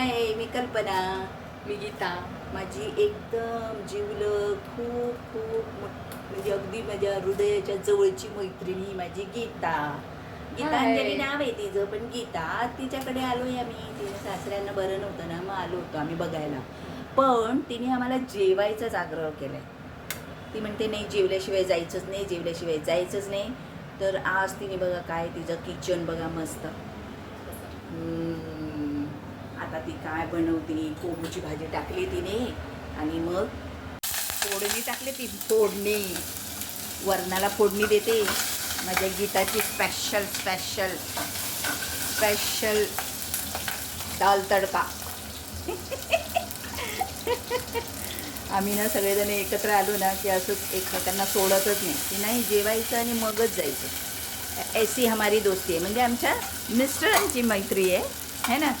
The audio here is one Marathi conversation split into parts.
हाय मी कल्पना मी गीता. माझी एकदम जीवलग खूप खूप म्हणजे अगदी माझ्या हृदयाच्या जवळची मैत्रिणी माझी गीता. गीतांजली. नाव आहे तिचं पण गीता तिच्याकडे आलोय आम्ही. तिने सासऱ्यांना बरं नव्हतं ना मग आलो होतो आम्ही बघायला. पण तिने आम्हाला जेवायचाच आग्रह केलाय. ती म्हणते नाही जेवल्याशिवाय जायचंच नाही जेवल्याशिवाय जायचंच नाही. तर आज तिने बघा काय तिचं किचन बघा मस्त. ती काय बनवते कोबूची भाजी टाकली तिने आणि मग फोडणी टाकली ती. फोडणी. वरणाला फोडणी देते. माझ्या गीताची स्पेशल स्पेशल स्पेशल दाल तडका. आम्ही ना सगळेजण एकत्र आलो ना की असंच एकमेकांना सोडतच नाही. की नाही जेवायचं आणि मगच जायचं. ऐसी हमारी दोस्ती आहे. म्हणजे आमच्या मिस्टरांची मैत्री आहे. है ना?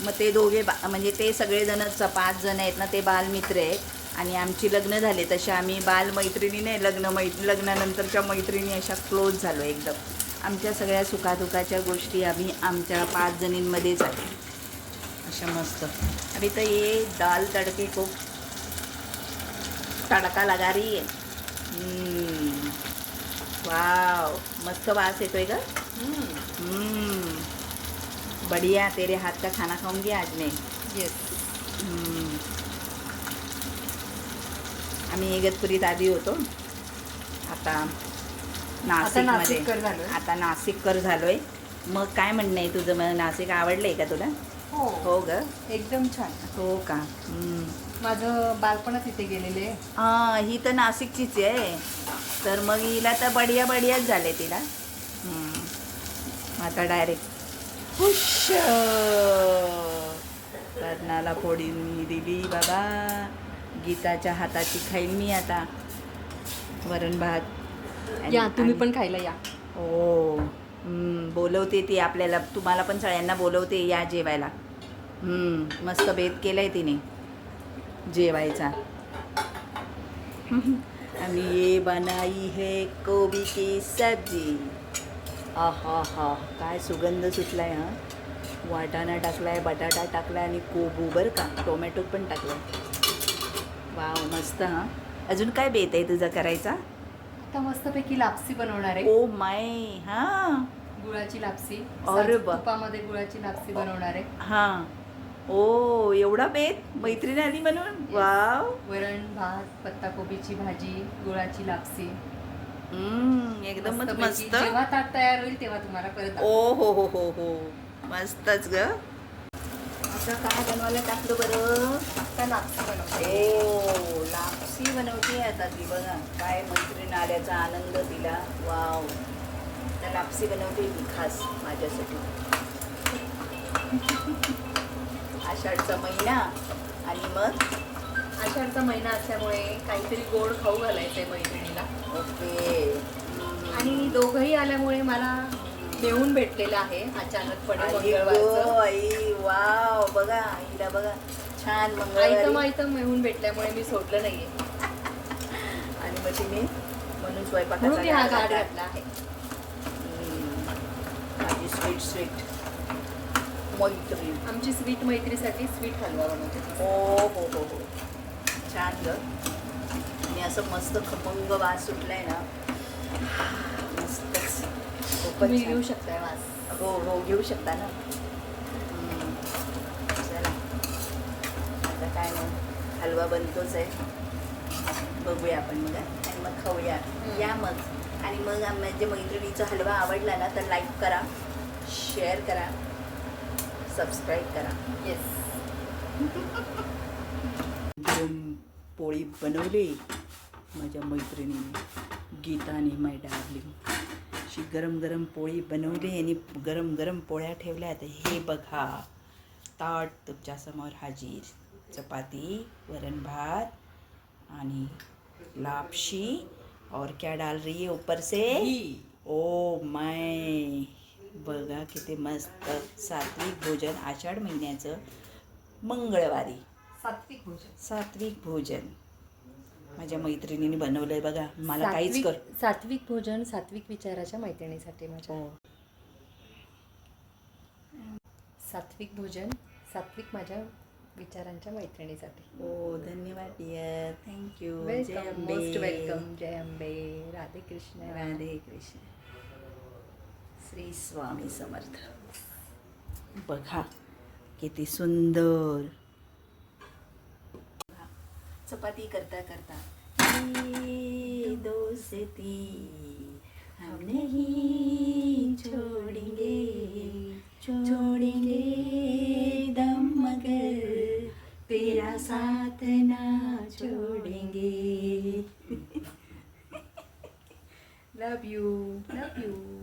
मग ते दोघे बा म्हणजे ते सगळेजणच पाच जण आहेत ना ते बालमित्र आहेत. आणि आमची लग्न झाले तसे आम्ही बालमैत्रिणी नाही लग्न मै लग्नानंतरच्या मैत्रिणी अशा क्लोज झालो एकदम. आमच्या सगळ्या सुखादुखाच्या गोष्टी आम्ही आमच्या पाच जणींमध्येच आहे अशा मस्त. अभी तर ये दाल तडके को तडका लगा रही है. वाव मस्त वास येतोय ग हम्म. बढ़िया तेरे हाथ का खाना खाऊंगी आज मैं। येस. आम्ही इगतपुरीत आधी होतो। आता नाशिकमध्ये झालोय. आता नाशिककर झालोय. मग काय म्हणणं आहे तुझं? मग नाशिक आवडलंय का तुला? हो. हो ग. एकदम छान. हो का. माझं बालपणच इथे गेलेले आहे. हा ही तर नाशिकचीच आहे. तर मग हिला तर बढिया बढियाच झाले तिला. आता डायरेक्ट खुश! कर्णाला फोडी मी दिली बाबा. गीताच्या हाताची खाईल मी आता. वरण भात या तुम्ही पण खायला या. हो. बोलवते ती आपल्याला. तुम्हाला पण सगळ्यांना बोलवते या जेवायला. हम्म, मस्त बेत केलाय तिने जेवायचा. आणि ये बनाई है कोबी की सब्जी. आहा हा. काय सुगंध सुटलाय हा? वाटाणा टाकलाय बटाटा टाकलाय आणि कोबू बरं का? टोमॅटो पण टाकलाय. वाव मस्त हा? अजून काय बेत आहे तुझा करायचा? आता मस्तपैकी लापसी बनवणार आहे. ओ माय हा? गुळाची लापसी. अरे सात बा. तुपामध्ये गुळाची लापसी बनवणार आहे. हा. ओ एवढा बेत? मैत्रीण आली म्हणून वाव. वरण भात पत्ताकोबीची भाजी गुळाची लापसी. हम्म, एकदमच. मस्त. जेव्हा तयार होईल तेव्हा तुम्हाला परत ओ. हो हो हो हो. मस्तच ग. आता काय बनवायला टाकलं बरं? आता लापसी बनवते. ओ. लापसी बनवते आता ती बघा. काय मैत्रीण आल्याचा आनंद तिला. वाव. लापसी बनवते मी खास माझ्यासाठी. आषाढचा महिना आणि मग? आषाढचा महिना असल्यामुळे काहीतरी गोड खाऊ घालायचंय आणि दोघंही आल्यामुळे मला नेऊन भेटलेलं आहे अचानकपणे आई वाव बघा आईला बघा. छान मंगळवारी. मायतं मिळून भेटल्यामुळे मी सोडलं नाहीये. आणि मग तिने म्हणून मी हा गाडा गाड घातला. आहे. माझी स्वीट स्वीट मैत्रीण. आमची स्वीट मैत्रीसाठी स्वीट हलवा बनवते. हो हो हो हो. छान ग. आणि असं मस्त खमंग वास सुटलाय ना. तुम्ही. घेऊ शकताय वास हो हो घेऊ शकता ना. चला. आता काय मग? हलवा बनतोच आहे. बघूया आपण मग. आणि मग खाऊया. या मग. आणि मग माझ्या मैत्रिणीचा हलवा आवडला ना तर लाईक करा शेअर करा सबस्क्राईब करा. येस पोळी बनवली. माझ्या मैत्रिणीने गीताने माय डार्लिंग अशी गरम गरम पोळी बनवली आणि गरम गरम पोळ्या ठेवल्या तर हे बघा. ताट तुमच्यासमोर हाजीर. चपाती वरण भात आणि लापशी और क्या डाल रही है ऊपर से? Oh my. बघा किती मस्त सात्विक भोजन आषाढ महिन्याचं मंगळवारी. सात्विक भोजन. सात्विक भोजन. माझ्या मैत्रिणीने बनवलंय बघा. मला काहीच कर. सात्विक भोजन सात्विक विचाराच्या मैत्रिणीसाठी माझ्या. हो. सात्विक भोजन सात्विक माझ्या विचारांच्या मैत्रिणीसाठी. हो धन्यवाद dear thank you welcome most welcome जय अंबे. राधे कृष्ण. राधे कृष्ण. श्री स्वामी समर्थ. बघा किती सुंदर. चपाती करता करता. दोस्ती हम नहीं छोड़ेंगे छोड़ेंगे दम मगर तेरा साथ ना छोड़ेंगे. लव यू लव यू